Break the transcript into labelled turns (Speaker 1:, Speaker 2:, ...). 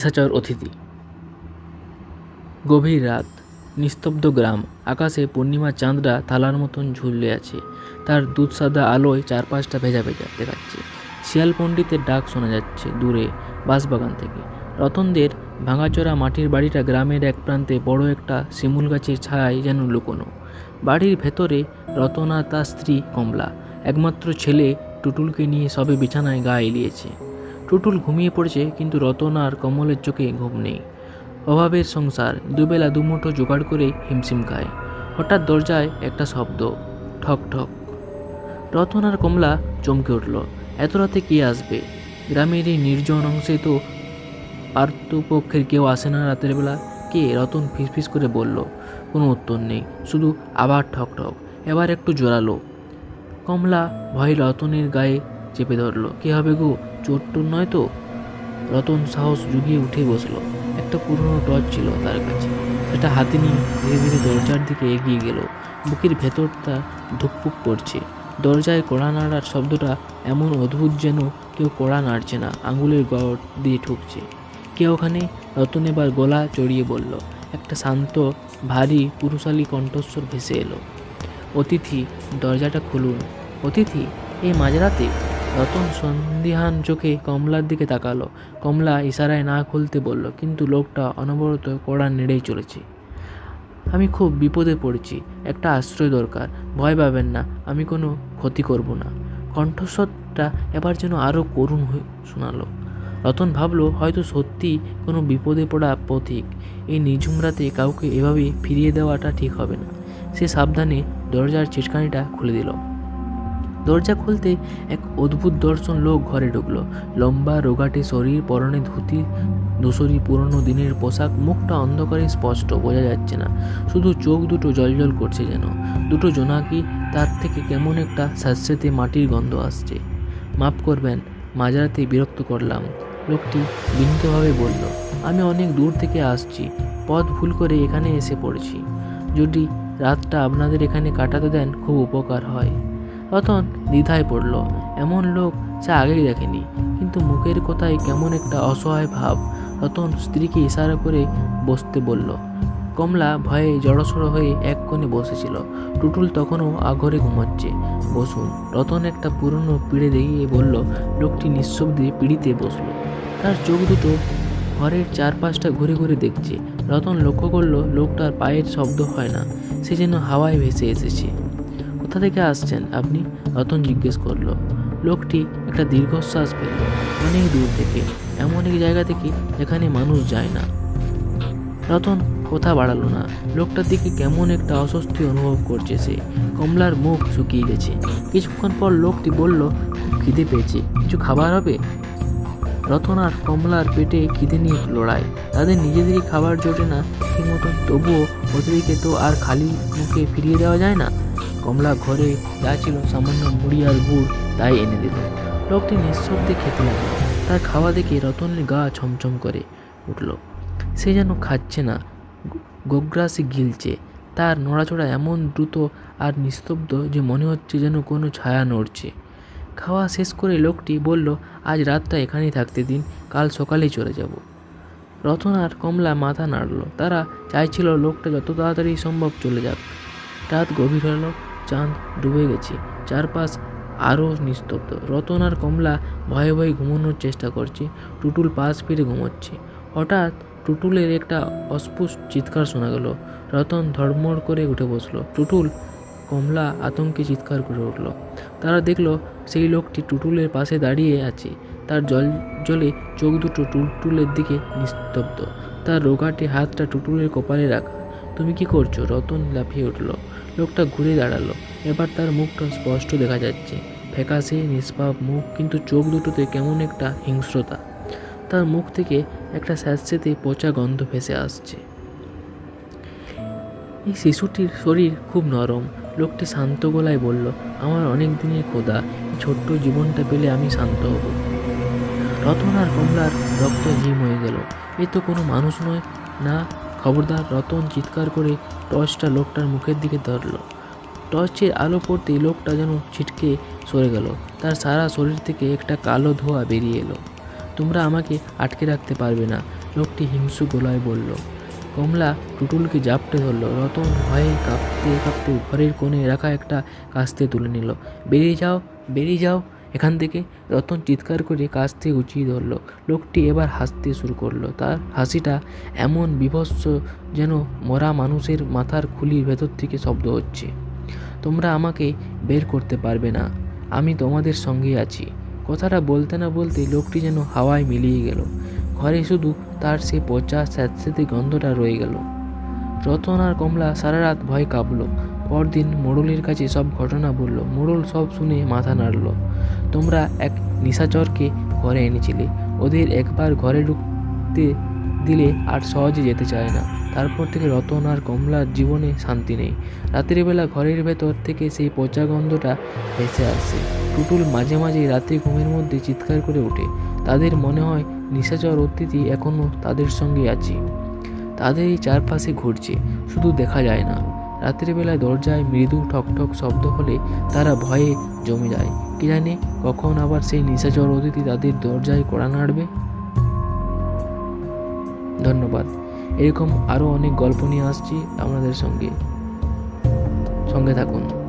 Speaker 1: নিশাচর অতিথি। গভীর রাত, নিস্তব্ধ গ্রাম, আকাশে পূর্ণিমা চাঁদরা থালার মতন ঝুলে আছে। তার দুধ সাদা আলোয় চারপাশটা ভেজা ভেজা দেখাচ্ছে। শিয়াল পণ্ডিতের ডাক শোনা যাচ্ছে দূরে, বাঁশবাগান থেকে। রতনদের ভাঙাচোরা মাটির বাড়িটা গ্রামের এক প্রান্তে বড় একটা শিমুল গাছের ছায়ায় যেন লুকোনো। বাড়ির ভেতরে রতন তার স্ত্রী কমলা। একমাত্র ছেলে টুটুলকে নিয়ে সবে বিছানায় গা এলিয়েছে। টুটুল ঘুমিয়ে পড়েছে, কিন্তু রতন আর কমলের চোখে ঘুম নেই। অভাবের সংসার, দুবেলা দুমুঠো জোগাড় করে হিমশিম খায়। হঠাৎ দরজায় একটা শব্দ, ঠক ঠক। রতন আর কমলা চমকে উঠল, এত রাতে কে আসবে? গ্রামের এই নির্জন অংশে তো পার্থপক্ষের কেউ আসে না রাতের বেলা। কে? রতন ফিসফিস করে বলল। কোনো উত্তর নেই, শুধু আবার ঠক ঠক, এবার একটু জোরালো। কমলা ভয় রতনের গায়ে চেপে ধরলো, কী হবে গো? চোর টোর নয় তো? রতন সাহস জুগিয়ে উঠে বসল। একটা পুরনো টর্চ ছিল তার কাছে। সেটা হাতে নিয়ে ধীরে ধীরে দরজার দিকে এগিয়ে গেল। বুকের ভেতরটা ধুকপুক করছে। দরজায় কড়া নাড়ার শব্দটা এমন অদ্ভুত যেন কেউ কড়া নাড়ছে না, আঙুলের গড় দিয়ে ঠুকছে। কে ওখানে? রতন এবার গলা চড়িয়ে বলল। একটা শান্ত, ভারী, পুরুষালী কণ্ঠস্বর ভেসে এলো। অতিথি, দরজাটা খুলুন। অতিথি, এই মাঝরাতে? রতন সন্দিহান চোখে কমলার দিকে তাকালো। কমলা ইশারায় না খুলতে বলল, কিন্তু লোকটা অনবরত কড়া নেড়েই চলেছে। আমি খুব বিপদে পড়েছি। একটা আশ্রয় দরকার। ভয় পাবেন না। আমি কোনো ক্ষতি করব না। কণ্ঠস্বরটা এবার যেন আরও করুণ হয়ে শোনালো। রতন ভাবলো, হয়তো সত্যি কোনো বিপদে পড়া পথিক। এই নিঝুম রাতে কাউকে এভাবে ফিরিয়ে দেওয়াটা ঠিক হবে না। সে সাবধানে দরজার চিটকানিটা খুলে দিল। দরজা খুলতে এক অদ্ভুত দর্শন লোক ঘরে ঢুকলো। লম্বা, রোগাটে শরীর, পরনে ধুতি ধূসরি পুরনো দিনের পোশাক, মুখটা অন্ধকারে স্পষ্ট, বোঝা যাচ্ছে না। শুধু চোখ দুটো জলজল করছে যেন। দুটো জোনাকি, তার থেকে কেমন একটা স্যাঁতস্যাঁতে মাটির গন্ধ আসছে। মাফ করবেন, মাঝরাতে বিরক্ত করলাম। লোকটি বিনীতভাবে বলল, আমি অনেক দূর থেকে আসছি। পথ ভুল করে এখানে এসে পড়েছি। যদি রাতটা আপনাদের এখানে কাটাতে দেন, খুব উপকার হয়। রতন দ্বিধায় পড়ল। এমন লোক সে আগেই দেখেনি, কিন্তু মুখের কথায় কেমন একটা অসহায় ভাব। রতন স্ত্রীকে ইশারা করে বসতে বলল। কমলা ভয়ে জড়সড় হয়ে এক কোণে বসেছিল। টুটুল তখনও আঘরে ঘুমাচ্ছে। বসুন। রতন একটা পুরনো পিড়ে দেখিয়ে বলল, লোকটি নিঃশব্দে পিড়িতে বসল। তার চোখ দুটো ঘরের চারপাশটা ঘুরে ঘুরে দেখছে। রতন লক্ষ্য করল, লোকটার পায়ের শব্দ হয় না। সে যেন হাওয়ায় ভেসে এসেছে। কোথা থেকে আসছেন আপনি? রতন জিজ্ঞেস করল। লোকটি একটা দীর্ঘশ্বাস পেল অনেক দূর থেকে, এমন এক জায়গা থেকে যেখানে মানুষ যায় না। রতন কথা বাড়ালো না। লোকটার দিকে কেমন একটা অস্বস্তি অনুভব করছে সে। কমলার মুখ শুকিয়ে গেছে। কিছুক্ষণ পর লোকটি বলল খিদে পেয়েছে। কিছু খাবার হবে? রতন আর কমলার পেটে খিদে নিয়ে লড়াই। তাদের নিজেদেরই খাবার জোটে না ঠিক মতন তবুও অতিথিকে তো আর খালি মুখে ফিরিয়ে দেওয়া যায় না। কমলা ঘরে যা ছিল সামান্য মুড়ি আর গুড়, তাই এনে দিল। লোকটি নিঃশব্দে খেতে লাগল। তার খাওয়া দেখে রতনের গা ছমছম করে উঠল। সে যেন খাচ্ছে না, গোগ্রাসে গিলছে। তার নড়াচড়া এমন দ্রুত আর নিস্তব্ধ যে মনে হচ্ছে যেন কোনো ছায়া নড়ছে। খাওয়া শেষ করে লোকটি বলল, আজ রাতটা এখানেই থাকতে দিন, কাল সকালেই চলে যাব। রতন আর কমলা মাথা নাড়ল। তারা চাইছিল লোকটা যত তাড়াতাড়ি সম্ভব চলে যাক। রাত গভীর হলো চাঁদ ডুবে গেছে। চারপাশ আরও নিস্তব্ধ। রতন আর কমলা ভয়ে ভয়ে ঘুমানোর চেষ্টা করছে। টুটুল পাশ ফিরে ঘুমোচ্ছে। হঠাৎ টুটুলের একটা অস্ফুট চিৎকার শোনা গেল। রতন ধড়মড় করে উঠে বসল। টুটুল, কমলা আতঙ্কে চিৎকার করে উঠল। তারা দেখল সেই লোকটি টুটুলের পাশে দাঁড়িয়ে আছে। তার জল জলে চোখ দুটো টুলটুলের দিকে নিস্তব্ধ। তার রোগাটে হাতটা টুটুলের কপালে রাখা। তুমি কি করছ? রতন লাফিয়ে উঠল। লোকটা ঘুরে দাঁড়াল। এবার তার মুখটা স্পষ্ট দেখা যাচ্ছে। ফ্যাকাশে, নিষ্পাপ মুখ, কিন্তু চোখ দুটোতে কেমন একটা হিংস্রতা। তার মুখ থেকে একটা স্যাঁতস্যাঁতে পচা গন্ধ ভেসে আসছে। এই শিশুটির শরীর খুব নরম। লোকটি শান্ত গলায় বলল, আমার অনেক দিনের খোদা ছোট্ট জীবনটা পেলে আমি শান্ত হব। রতন আর কমলার রক্ত হিম হয়ে গেল। এ তো কোনো মানুষ নয়, না খবরদার রতন চিৎকার করে টর্চটা লোকটার মুখের দিকে ধরল। টর্চের আলো পড়তেই লোকটা যেন ছিটকে সরে গেল। তার সারা শরীর থেকে একটা কালো ধোঁয়া বেরিয়ে এলো। তোমরা আমাকে আটকে রাখতে পারবে না, লোকটি হিংসু গলায় বলল। কমলা টুটুলকে জাপটে ধরলো। রতন ভয়ে কাঁপতে কাঁপতে ঘরের কোণে রাখা একটা কাস্তে তুলে নিল। বেরিয়ে যাও বেরিয়ে যাও এখান থেকে রতন চিৎকার করে কাস্তে উঁচিয়ে ধরলো। লোকটি এবার হাসতে শুরু করল। তার হাসিটা এমন বিভৎস যেন মরা মানুষের মাথার খুলির ভেতর থেকে শব্দ হচ্ছে। তোমরা আমাকে বের করতে পারবে না। আমি তোমাদের সঙ্গে আছি। কথাটা বলতে না বলতে লোকটি যেন হাওয়ায় মিলিয়ে গেল। ঘরে শুধু তার সে পচা স্যাঁতস্যাঁতে গন্ধটা রয়ে গেল। রতন আর কমলা সারা রাত ভয় কাঁপলো। পরদিন মোড়লের কাছে সব ঘটনা বলল। মোড়ল সব শুনে মাথা নাড়ল। তোমরা এক নিশাচরকে ঘরে এনেছিলে। ওদের একবার ঘরে ঢুকতে দিলে আর সহজে যেতে চায় না। তারপর থেকে রতন আর কমলার জীবনে শান্তি নেই। রাতের বেলা ঘরের ভেতর থেকে সেই পচা গন্ধটা ভেসে আসে। টুটুল মাঝে মাঝে রাত্রি ঘুমের মধ্যে চিৎকার করে ওঠে। তাদের মনে হয় নিশাচর অতিথি এখনও তাদের সঙ্গে আছে। তাদের এই চারপাশে ঘুরছে। শুধু দেখা যায় না। রাতের বেলায় দরজায় মৃদু ঠকঠক শব্দ হলে তারা ভয়ে জমে যায়। কি জানে কখন আবার সেই নিশাচর অতিথি তাদের দরজায় কড়া নাড়বে? ধন্যবাদ। এরকম আরও অনেক গল্প নিয়ে আসছি আপনাদের সঙ্গে। সঙ্গে থাকুন।